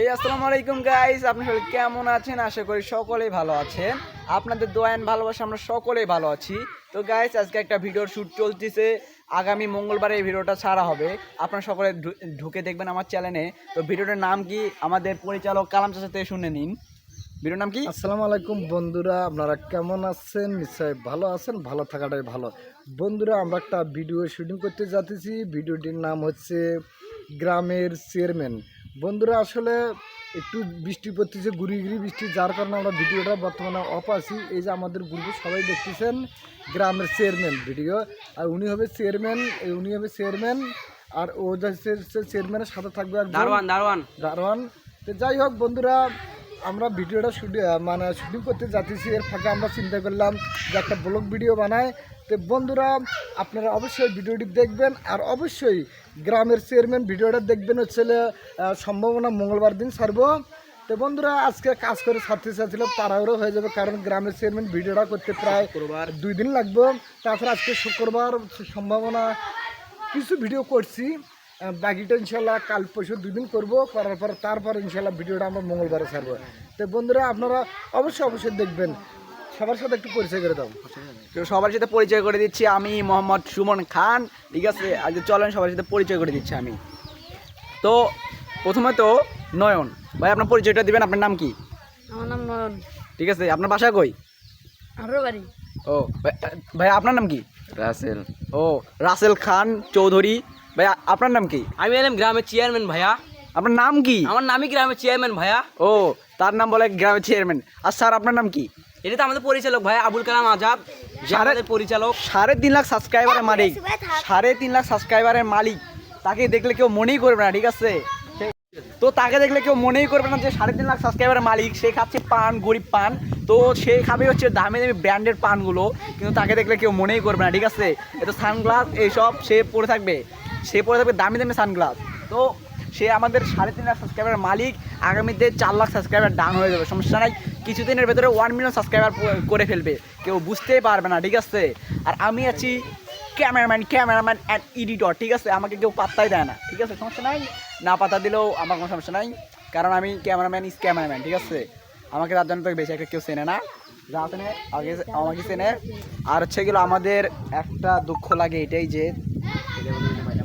এই আসসালামু আলাইকুম গাইস আপনি সকলে কেমন আছেন? আশা করি সকলেই ভালো আছেন। আপনাদের দোয়ান ভালোবাসা আমরা সকলেই ভালো আছি। তো গাইস আজকে একটা ভিডিওর শ্যুট চলতেছে। আগামী মঙ্গলবারে এই ভিডিওটা ছাড়া হবে। আপনারা সকলে ঢুকে দেখবেন আমার চ্যানেলে তো, ভিডিওটার নাম কি? আমাদের পরিচালক কালাম চাচা থেকে শুনে নিন। ভিডিওর নাম কি? আসসালামু আলাইকুম বন্ধুরা। আপনারা কেমন আছেন? নিশ্চয় ভালো আছেন, ভালো থাকাটাই ভালো। বন্ধুরা, আমরা একটা ভিডিও শুটিং করতে যাচ্ছি। ভিডিওটির নাম হচ্ছে গ্রামের চেয়ারম্যান বন্ধুরা আসলে একটু বৃষ্টি পড়তেছে গুড়ি গুড়ি বৃষ্টি যার কারণে আমরা ভিডিওটা বর্তমানে অফ আছি। এই যে আমাদের গ্রুপে সবাই দেখতেছেন গ্রামের চেয়ারম্যান ভিডিও আর উনি হবে চেয়ারম্যান উনি হবে চেয়ারম্যান আর ও চেয়ারম্যানের সাথে থাকবে আর দারোয়ান দারোয়ান। দারোয়ান। তো যাই হোক বন্ধুরা আমরা ভিডিওটা শুটিং মানে শুটিং করতে যাচ্ছি এর ফাঁকে আমরা চিন্তা করলাম যে একটা ব্লগ ভিডিও বানাই। তো বন্ধুরা আপনারা অবশ্যই ভিডিওটি দেখবেন আর অবশ্যই গ্রামের চেয়ারম্যান ভিডিওটা দেখবেন হচ্ছে সম্ভাবনা মঙ্গলবার দিন সারব তো বন্ধুরা আজকে কাজ করে ছাড়তে চাচ্ছিলাম তাড়াহুড়ো হয়ে যাবে কারণ গ্রামের চেয়ারম্যান ভিডিওটা করতে প্রায় দুই দিন লাগবে। তারপরে আজকে শুক্রবার সম্ভাবনা কিছু ভিডিও করছি। বাকিটা ইনশাল্লাহ কাল পরশু দুই দিন করব করার পর তারপর ইনশাল্লাহ ভিডিওটা আমরা মঙ্গলবারে ছাড়বো। তো বন্ধুরা আপনারা অবশ্যই অবশ্যই দেখবেন। সবার সাথে একটু পরিচয় করে দাও। তো সবার সাথে পরিচয় করে দিচ্ছি আমি মোহাম্মদ সুমন খান। ঠিক আছে আজকে চলেন সবার সাথে পরিচয় করে দিচ্ছি আমি। তো প্রথমে তো নয়ন। ভাই আপনার পরিচয়টা দিবেন আপনার নাম কি? আমার নাম নয়ন। ঠিক আছে আপনার বাসা কই? আরও বাড়ি। ও ভাই আপনার নাম কি? রাসেল। ও রাসেল খান চৌধুরী। ভাই আপনার নাম কি? আমি এলাম গ্রামের চেয়ারম্যান ভাইয়া। আপনার নাম কি? আমার নামই গ্রামের চেয়ারম্যান ভাইয়া। ও তার নাম বলে গ্রামের চেয়ারম্যান আর স্যার আপনার নাম কি? এটা তো আমাদের পরিচালক ভাইয়া আবুল কালাম আজাদ। আমাদের পরিচালক। সাড়ে তিন লাখ সাবস্ক্রাইবারের মালিক। সাড়ে তিন লাখ সাবস্ক্রাইবারের মালিক। তাকে দেখলে কেউ মনেই করবে না ঠিক আছে? তো তাকে দেখলে কেউ মনেই করবে না যে সাড়ে তিন লাখ সাবস্ক্রাইবারের মালিক সে খাচ্ছে পান গরিব পান। তো সে খাবে হচ্ছে দামি দামি ব্র্যান্ডের পানগুলো। কিন্তু তাকে দেখলে কেউ মনেই করবে না ঠিক আছে? এতো সানগ্লাস এইসব সে পরে থাকবে। সে পরে থাকবে দামি দামি সানগ্লাস। তো সে আমাদের সাড়ে তিন লাখ সাবস্ক্রাইবার মালিক, আগামীতে চার লাখ সাবস্ক্রাইবার ডান হয়ে যাবে। সমস্যা নাই, কিছুদিনের ভেতরে ওয়ান মিলিয়ন সাবস্ক্রাইবার করে ফেলবে। কেউ বুঝতেই পারবে না, ঠিক আছে? আর আমি আছি ক্যামেরাম্যান ক্যামেরাম্যান অ্যান্ড এডিটর ঠিক আছে? আমাকে কেউ পাত্তাই দেয় না, ঠিক আছে? সমস্যা নাই? না পাতা দিলেও আমার কোনো সমস্যা নাই। কারণ আমি ক্যামেরাম্যান ইজ ক্যামেরাম্যান ঠিক আছে? আমাকে তার জন্য তো বেশি একটা কেউ চেনে না। যা চেনে আগে আমাকে চেনে। আর হচ্ছে গেলো আমাদের একটা দুঃখ লাগে এটাই যে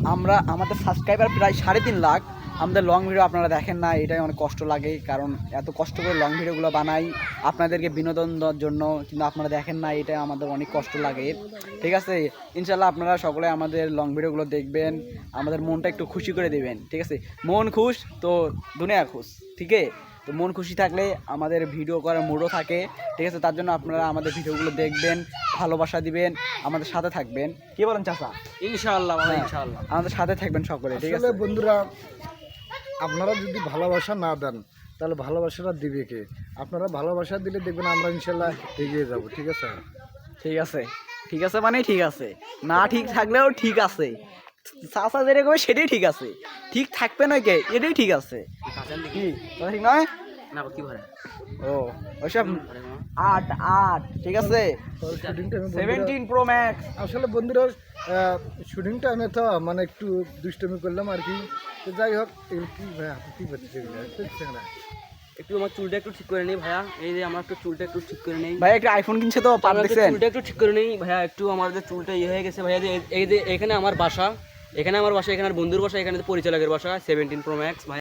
আমরা, আমাদের সাবস্ক্রাইবার প্রায় সাড়ে তিন লাখ। আমাদের লং ভিডিও আপনারা দেখেন না, এটাই অনেক কষ্ট লাগে, কারণ এত কষ্ট করে লং ভিডিওগুলো বানাই, আপনাদেরকে বিনোদন দেওয়ার জন্য, কিন্তু আপনারা দেখেন না এটাই আমাদের অনেক কষ্ট লাগে। ঠিক আছে? ইনশাল্লাহ আপনারা সকলে আমাদের লং ভিডিওগুলো দেখবেন, আমাদের মনটা একটু খুশি করে দেবেন। ঠিক আছে? মন খুশ, তো দুনিয়া খুশ। ঠিক আছে? তো মন খুশি থাকলে আমাদের ভিডিও করার মুডও থাকে ঠিক আছে? তার জন্য আপনারা আমাদের ভিডিওগুলো দেখবেন ভালোবাসা দিবেন আমাদের সাথে থাকবেন। কি বলেন চাচা? ইনশাআল্লাহ হ্যাঁ, ইনশাআল্লাহ। আমাদের সাথে থাকবেন সকলে ঠিক আছে? বন্ধুরা আপনারা যদি ভালোবাসা না দেন তাহলে ভালোবাসাটা দিবে কে? আপনারা ভালোবাসা দিলে দেখবেন আমরা ইনশাল্লাহ এগিয়ে যাব ঠিক আছে? ঠিক আছে। ঠিক আছে মানে ঠিক আছে। না ঠিক থাকলেও ঠিক আছে। চাচা যেরকম সেটাই ঠিক আছে। ঠিক থাকবে না কে এটাই ঠিক আছে। কি? ঠিক নয় না কি ভরে ও ওইসব আট আট ঠিক আছে? সেভেন্টিন প্রো ম্যাক্স আসলে বন্ধুরা শুটিং টাইমে তো মানে একটু দুষ্টমি করলাম আর কি। তো যাই হোক এগুলো কি ভাই আপনি কি করতেছে না? একটু আমার চুলটা একটু ঠিক করে নেই ভাইয়া। এই যে আমার একটু চুলটা একটু ঠিক করে নেই। ভাই একটা আইফোন কিনছে তো পার দেখছেন? চুলটা একটু ঠিক করে নেই। ভাইয়া একটু আমার যে চুলটা ইয়ে হয়ে গেছে ভাইয়া যে এই- এই যে এখানে আমার বাসা এখানে আমার বাসা এখানে বন্ধুর বাসা এখানে পরিচালকের বাসা সেভেন্টিন প্রো ম্যাক্স ভাই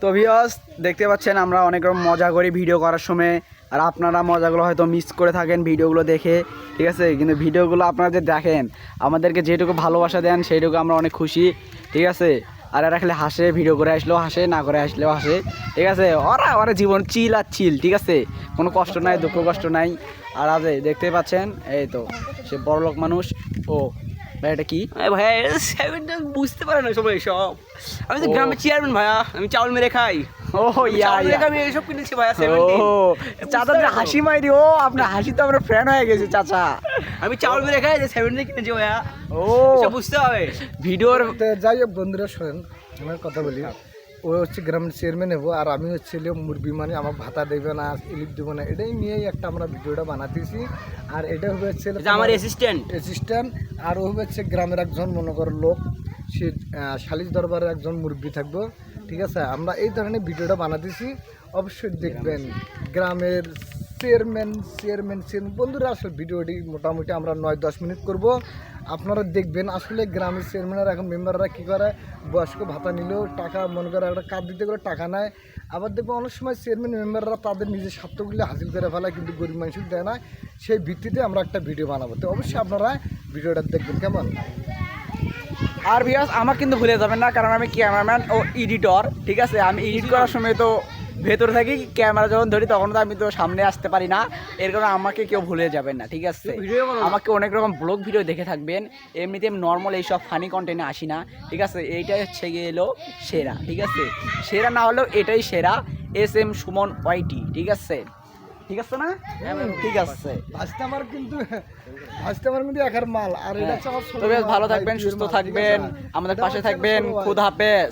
তো ভিওস দেখতে পাচ্ছেন আমরা অনেক রকম মজা করি ভিডিও করার সময়। আর আপনারা মজাগুলো হয়তো মিস করে থাকেন ভিডিওগুলো দেখে ঠিক আছে? কিন্তু ভিডিওগুলো আপনারা যে দেখেন আমাদেরকে যেটুকু ভালোবাসা দেন সেইটুকু আমরা অনেক খুশি ঠিক আছে? আর এরা খালি হাসে ভিডিও করে আসলেও হাসে, না করে আসলেও হাসে। ঠিক আছে? ওরা ওরা জীবন চিল আর চিল ঠিক আছে? কোনো কষ্ট নাই, দুঃখ কষ্ট নাই। আর আজ দেখতে পাচ্ছেন? এই তো, সে বড়লোক মানুষ। ও ভাই এটা কি? আরে ভাইয়া সেভেনটা বুঝতে পারে না সবাই সব। আমি তো গ্রামের চেয়ারম্যান ভাইয়া আমি চাউল মেরে খাই। ও ইয়া আমি এইসব কিনেছি ভাইয়া চাচা হাসি মাইরি ও আপনার হাসি তো আমরা ফ্যান হয়ে গেছে চাচা। আমি চাউল মেরে খাই যে কিনেছি ভাইয়া। ও। বুঝতে হবে। ভিডিওর যাই হোক বন্ধুরা শোনেন আমার কথা বলি। ও হচ্ছে গ্রামের চেয়ারম্যান হব আর আমি হচ্ছে মুরগি মানে আমার ভাতা দেবে না ইলিপ দেবো না এটাই নিয়েই একটা আমরা ভিডিওটা বানাতেছি। আর এটা হবে হচ্ছে আমার অ্যাসিস্ট্যান্ট অ্যাসিস্ট্যান্ট আর ও হচ্ছে গ্রামের একজন মনে করো লোক। সে সালিশ দরবারের একজন মুরব্বী থাকব ঠিক ঠিক আছে? আমরা এই ধরনের ভিডিওটা বানাতেছি অবশ্যই দেখবেন। গ্রামের চেয়ারম্যান চেয়ারম্যান চেয়ারম্যান বন্ধুরা আসলে ভিডিওটি মোটামুটি আমরা নয় দশ মিনিট করব। আপনারা দেখবেন, আসলে গ্রামের চেয়ারম্যানরা এখন মেম্বাররা কী করে? বয়স্ক ভাতা নিলেও টাকা, মনে করে একটা কার্ড দিতে করে টাকা নেয়। আবার দেখব অনেক সময় চেয়ারম্যান মেম্বাররা তাদের নিজের স্বার্থগুলি হাসিল করে ফেলে, কিন্তু গরিব মানুষের দেয় না। সেই ভিত্তিতে আমরা একটা ভিডিও বানাবো। তো অবশ্যই আপনারা ভিডিওটা দেখবেন, কেমন? আর বিয়াস আমার কিন্তু ভুলে যাবেন না, কারণ আমি ক্যামেরাম্যান ও এডিটর ঠিক আছে? আমি এডিট করার সময় তো ভেতরে থাকি ক্যামেরা যখন ধরি তখন তো আমি তো সামনে আসতে পারি না। এর কারণে আমাকে কেউ ভুলে যাবেন না ঠিক আছে? আমাকে অনেক রকম ব্লগ ভিডিও দেখে থাকবেন। এমনিতে নর্মাল এইসব ফানি কন্টেন্টে আসি না ঠিক আছে? এইটাই হচ্ছে গেলো সেরা ঠিক আছে? সেরা না হলেও এটাই সেরা এস এম সুমন ওয়াইটি ঠিক আছে? ঠিক আছে না? ঠিক আছে। আজকে আমার কিন্তু আজকে আমার কিন্তু একার মাল আর এটা হচ্ছে আমার ছোট তো বেশ ভালো থাকবেন সুস্থ থাকবেন। আমাদের পাশে থাকবেন। খুদ হাফেজ।